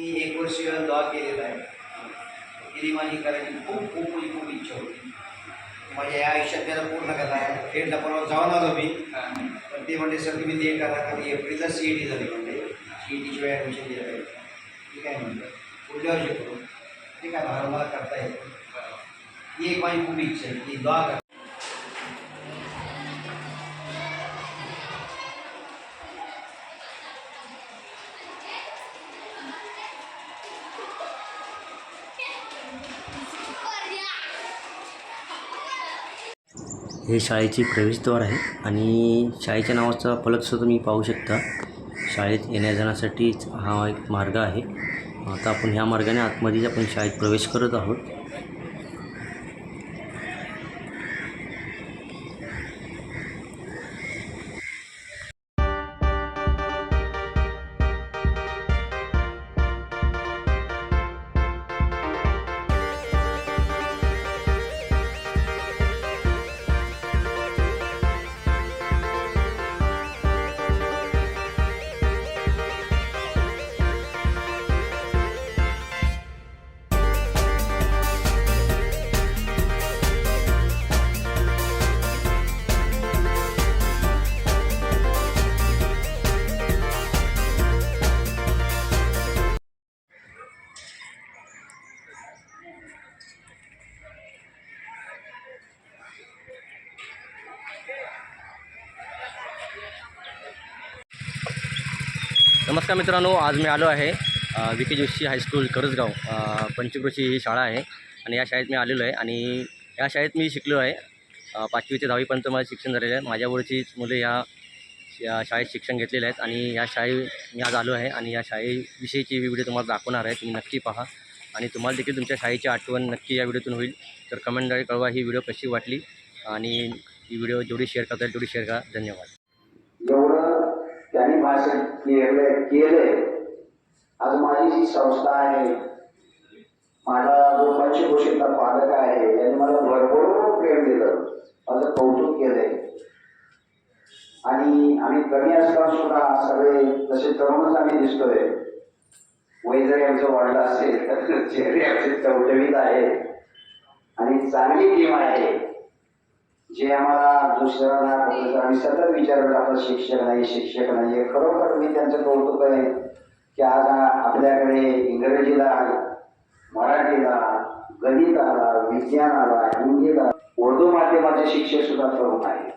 एक वर्ष आहे गिरीमानी करायची खूप खूप म्हणजे खूप इच्छा होती माझ्या या आयुष्यात त्याला पूर्ण करणार आहे खेडला परवा जाऊन आलो मी पण ते म्हणले सर तुम्ही ते करा कधी एप्रिलला सी ई टी झाली म्हणजे सी ई टीशिवाय ॲडमिशन दिलं पाहिजे ठीक आहे म्हणलं पुढल्या वर्षी करू। ठीक आहे मला मला करता येतं ही एक माझी खूप इच्छा आहे की कर हे शाळेची प्रवेशद्वार आहे आणि शाळेच्या नावाचा फलकसुद्धा तुम्ही पाहू शकता. शाळेत येण्या जाण्यासाठीच हा एक मार्ग आहे. आता आपण ह्या मार्गाने आतमध्ये आपण शाळेत प्रवेश करत आहोत. नमस्कार मित्रांनो आज मी आलो आहे V K Joshi high school Karajgaon पंचकृषी ही शाळा आहे. आणि या शाळेत मी आलेलो आहे आणि या शाळेत मी शिकलो आहे पाचवी ते दहावीपर्यंत माझं शिक्षण झालेलं आहे. माझ्यावरचीच मुले या शाळेत शिक्षण घेतलेले आहेत आणि या शाळे मी आज आलो आहे आणि या शाळेविषयीची व्हिडिओ तुम्हाला दाखवणार आहे. तुम्ही नक्की पहा आणि तुम्हाला देखील तुमच्या शाळेची आठवण नक्की या व्हिडिओतून होईल. तर कमेंटद्वारे कळवा ही व्हिडिओ कशी वाटली आणि ही व्हिडिओ जेवढी शेअर करता येईल तेवढी शेअर करा. धन्यवाद. भाषण केले. केलंय आज माझी जी संस्था आहे माझा जो पंचक्रोशीतला पालक आहे यांनी मला भरपूर प्रेम दिलं माझं कौतुक केलंय. आणि आम्ही कमी असताना सुद्धा सगळे तसे तरुणच आम्ही दिसतोय. वय जरी आमचं वाढलं असेल तर चेहरे आमचे चौटवीत आहे आणि चांगली टीम आहे. जे आम्हाला दुसऱ्यांना आम्ही सतत विचारत आपण शिक्षक नाही शिक्षक नाही खरोखर मी त्यांचं कौतुक आहे की आज आपल्याकडे इंग्रजीला मराठीला गणिताला विज्ञानाला हिंदीला उर्दू माध्यमाचे शिक्षक सुद्धा तरुण आहे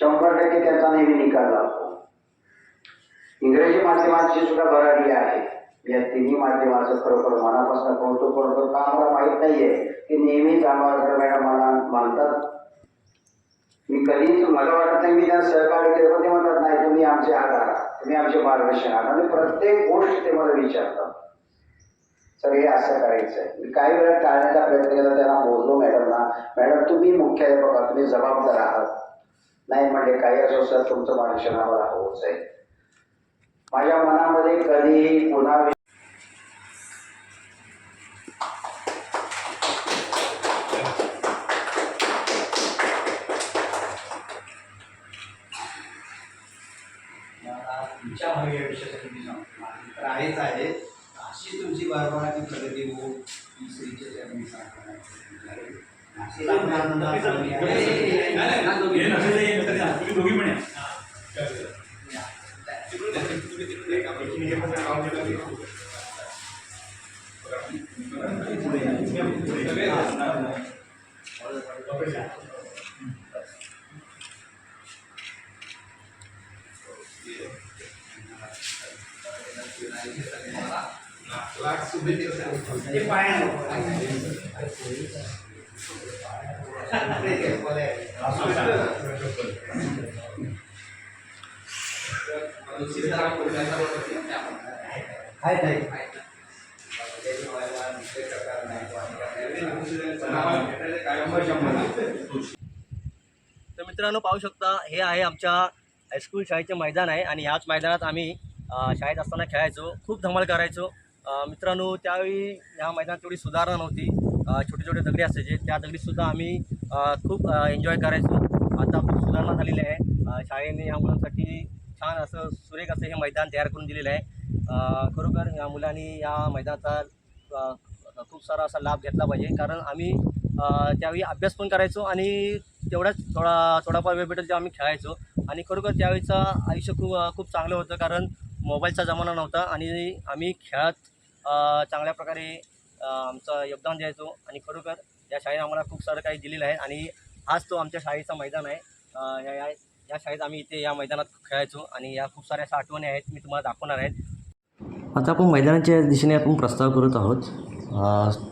शंभर टक्के त्यांचा नेहमी निकाल लागतो. इंग्रजी माध्यमाची सुद्धा भरारी आहे. या तिन्ही माध्यमाचं खरोखर मनापासून कौतुक करतो. का आम्हाला माहीत नाहीये की नेहमीच आम्हाला मॅडम मला मानतात मी कधीच मला वाटत नाही मी त्यांना सहकार्य केलं पण ते म्हणतात नाही तुम्ही आमचे आधार तुम्ही आमचे मार्गदर्शन आहात म्हणजे आणि प्रत्येक गोष्ट ते मला विचारतात. सर हे असं करायचं आहे मी काही वेळा टाळण्याचा प्रयत्न केला त्यांना बोललो मॅडमना मॅडम तुम्ही मुख्याध्यापक आहात तुम्ही जबाबदार आहात. नाही म्हणजे काही असो सर तुमचं मार्गदर्शन आम्हाला हवंच आहे. माझ्या मनामध्ये कधीही पुन्हा अशी आपल्या आनंदात चालली आहे. आहेत, आहेत. तर मित्रांनो पाहू शकता हे आहे आमच्या हायस्कूल शाळेचे मैदान आहे आणि ह्याच मैदानात आम्ही शाळेत असताना खेळायचो खूप धमाल करायचो. मित्रांनो त्यावेळी ह्या मैदानात थोडी सुधारणा नव्हती. छोटे छोटे दगडी असायचे. त्या दगडीसुद्धा आम्ही खूप एन्जॉय करायचो. आता खूप सुधारणा झालेली आहे. शाळेने या मुलांसाठी छान असं सुरेख असं हे मैदान तयार करून दिलेलं आहे. खरोखर या मुलांनी या मैदानाचा खूप सारा असा लाभ घेतला पाहिजे. कारण आम्ही त्यावेळी अभ्यास पण करायचो आणि तेवढाच थोडा थोडाफार वेळ भेटेल तेव्हा आम्ही खेळायचो. आणि खरोखर त्यावेळीचं आयुष्य खूप खूप चांगलं होतं. कारण मोबाईलचा जमाना नव्हता आणि आम्ही खेळात चांगल्या प्रकारे आमचं योगदान द्यायचो आणि खरोखर या शाळेने आम्हाला खूप सारं काही दिलेलं आहे आणि हाच तो आमच्या शाळेचा मैदान आहे. या या या शाळेत आम्ही इथे या मैदानात खेळायचो आणि या खूप साऱ्या अशा आठवणी आहेत मी तुम्हाला दाखवणार आहेत. आता आपण मैदानाच्या दिशेने आपण प्रस्ताव करत आहोत.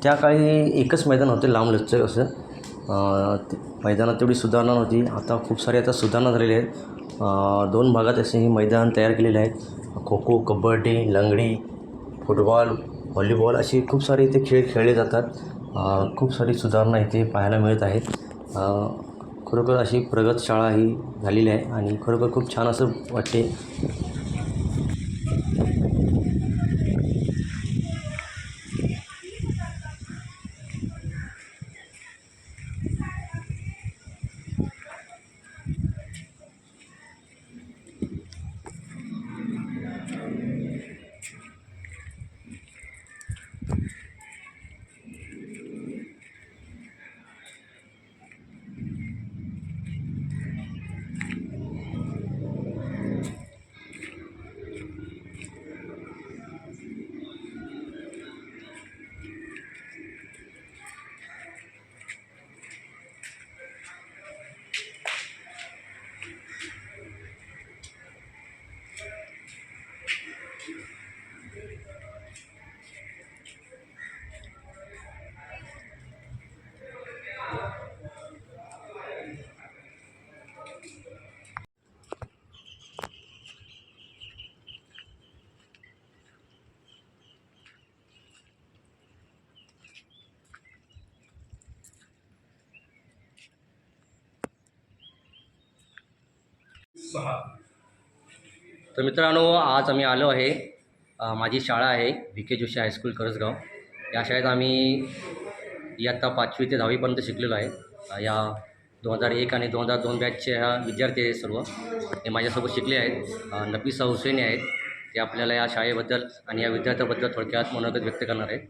त्या काळी एकच मैदान होते लांब लचक असं. मैदानात तेवढी सुधारणा नव्हती. आता खूप सारे आता सुधारणा झालेली आहेत. दोन भागात असे हे मैदान तयार केलेले आहेत. खो खो कबड्डी लंगडी फुटबॉल व्हॉलीबॉल असे खूप सारे इथे खेळ खेळले जातात. खूप सारी सुधारणा इथे पाहायला मिळत आहेत. खरोखर अशी प्रगत शाळा ही झालेली आहे आणि खरोखर खूप छान असं वाटते. तर मित्रांनो आज आम्ही आलो आहे माझी शाळा आहे V K Joshi high school Karasgaon. या शाळेत आम्ही इयत्ता पाचवी ते दहावीपर्यंत शिकलेलो आहे. या दोन हजार एक आणि दोन हजार दोन बॅचचे ह्या विद्यार्थी आहेत सर्व. हे माझ्यासोबत शिकले आहेत. नफिसा हुसेनी आहेत. ते आपल्याला या शाळेबद्दल आणि या विद्यार्थ्याबद्दल थोडक्यात मनोगत व्यक्त करणार आहेत.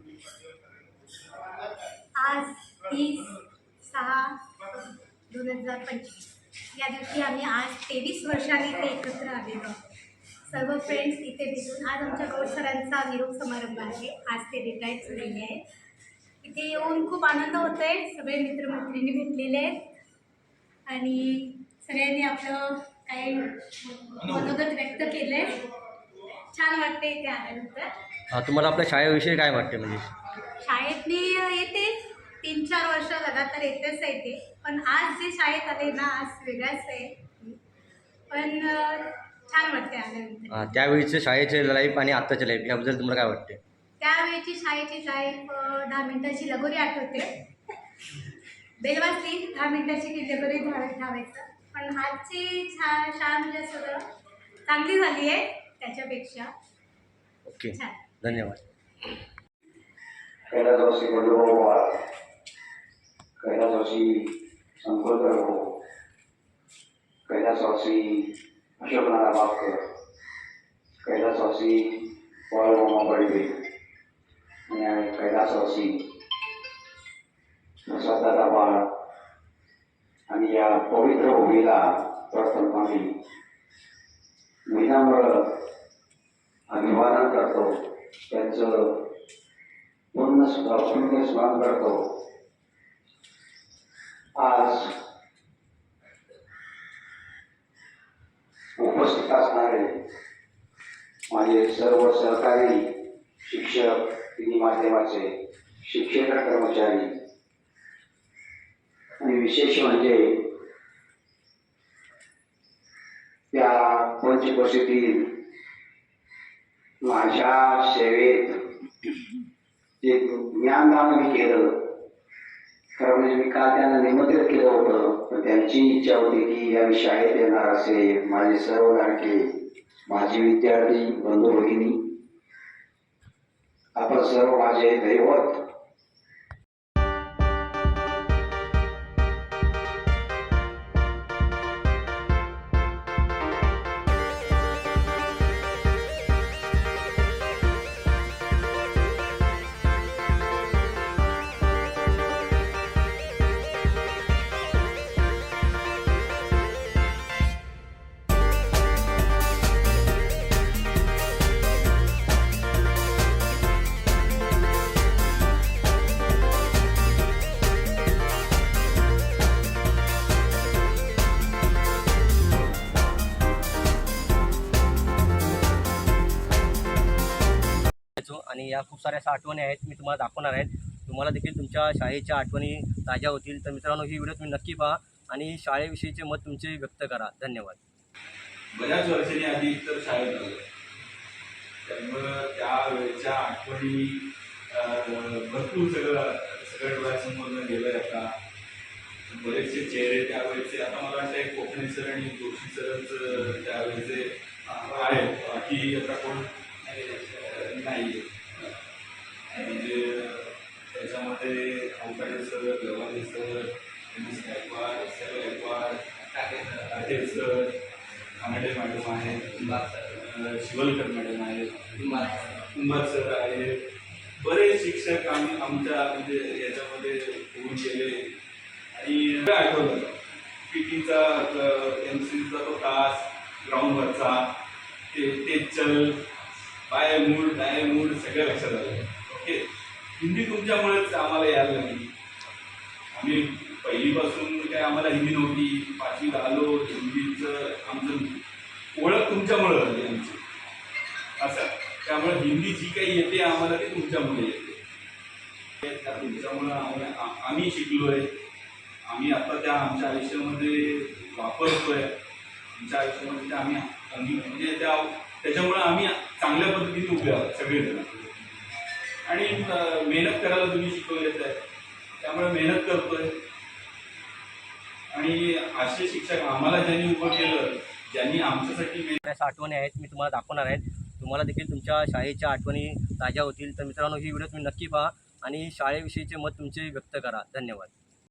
आज तीस सहा दोन हजार पंचवीस. या दिवशी आम्ही आज तेवीस वर्षांनी इथे एकत्र आलेलो. आहोत. सर्व फ्रेंड्स इथे भेटून आज आमच्या गौड सरांचा निरोप समारंभ आहे. आज ते रिटायर झालेले आहेत इथे येऊन खूप आनंद होतो आहे सगळे मित्रमैत्रिणी भेटलेले आहेत. आणि सगळ्यांनी आपलं काही मनोगत व्यक्त केलं आहे छान वाटते इथे आल्यानंतर. तुम्हाला आपल्या शाळेविषयी काय वाटते म्हणजे? शाळेत मी येते. तीन चार वर्ष लगातार येतेच आहे ते. पण आज जे शाळेत आले ना आज वेगळाच आहे. पण छान वाटते आल्यानंतर त्यावेळीचे शाळेचे लाईफ आणि आत्ताचे लाईफ याबद्दल तुम्हाला काय वाटते त्यावेळेची शाळेची लाईफ अं, दहा मिनिटाची लगोरी आठवते. बेल वाजली दहा मिनिटाची की लगोरी धाव धावायचं पण आजची शा शाळा म्हणजे सगळं चांगली झाली आहे त्याच्यापेक्षा. ओके. छान. धन्यवाद. कैलासवासी संकुलकर भाऊ कैलासवासी अशोकनारा बापकर कैलासवासी बाळूमामा बडवे आणि कैलासवासी प्रसादादा बाळ आणि या पवित्र भूमीला प्रथम आम्ही विनम्र अभिवादन करतो. त्यांचं पूर्ण सुद्धा पुण्य स्मरण करतो. आज उपस्थित असणारे माझे सर्व सहकारी शिक्षक तिन्ही माध्यमाचे शिक्षक कर्मचारी. आणि विशेष म्हणजे त्या पंचकोशीतील माझ्या सेवेत जे ज्ञानदान मी केलं खरं म्हणजे मी काल त्यांना निमंत्रित केलं होतं? पण त्यांची इच्छा होती की या मी शाळेत येणार असे. माझे सर्व लाडके माझे विद्यार्थी बंधू भगिनी आपण सर्व माझे दैवत आणि या खूप साऱ्या अशा आठवणी आहेत मी तुम्हाला दाखवणार आहेत. तुम्हाला देखील तुमच्या शाळेच्या आठवणी ताज्या होतील. तर मित्रांनो ही व्हिडिओ तुम्ही नक्की पहा आणि शाळेविषयीचे मत तुमचे व्यक्त करा. धन्यवाद. बऱ्याच वर्षांनी आधी तर शाळेत आलो. त्यामुळं त्या वेळच्या आठवणी भरपूर सगळं सगळ्या डोळ्यासमोरनं गेलं आता. बरेचसे चेहरे त्यावेळेचे आता मला वाटतं एक कोकणे सर आणि जोशी सरच त्यावेळेचे आहेत. बाकी आता कोण नाही म्हणजे त्याच्यामध्ये Awakade sir Gaware sir M S Gaikwad L Gaikwad sir Kanade madam आहेत शिवलकर मॅडम आहेत कुंभार सर आहेत. बरेच शिक्षक आम्ही आमच्या म्हणजे याच्यामध्ये होऊन गेले. आणि आठवलं. पी टीचा एम सीचा तो तास ग्राउंडवरचा ते ते चल बाय मूड डाय मूड सगळं लक्षात आलं. हिंदी तुमच्यामुळेच आम्हाला यायला लागली. आम्ही पहिलीपासून काय आम्हाला हिंदी नव्हती पाचवी आलो हिंदीचं आमचं ओळख तुमच्यामुळं झाली आमची. असं. त्यामुळे हिंदी जी काही येते आम्हाला ती तुमच्यामुळे येते. त्या तुमच्यामुळं आम्हाला आम्ही शिकलो आहे आम्ही आता त्या आमच्या आयुष्यामध्ये वापरतो आहे आमच्या आयुष्यामध्ये त्या आम्ही म्हणजे त्या त्याच्यामुळं आम्ही चांगल्या पद्धतीने उभे आहोत सगळेजण. करायला तुम्ही शिकवलेत आहे. त्यामुळे मेहनत करतोय. आणि असे शिक्षक आम्हाला ज्यांनी उभं केलं ज्यांनी आमच्यासाठी मेहनत आठवणी आहेत मी तुम्हाला दाखवणार आहेत तुम्हाला देखील तुमच्या शाळेच्या आठवणी ताज्या होतील. तर मित्रांनो ही व्हिडिओ तुम्ही नक्की पहा आणि शाळेविषयीचे मत तुमचे व्यक्त करा. धन्यवाद.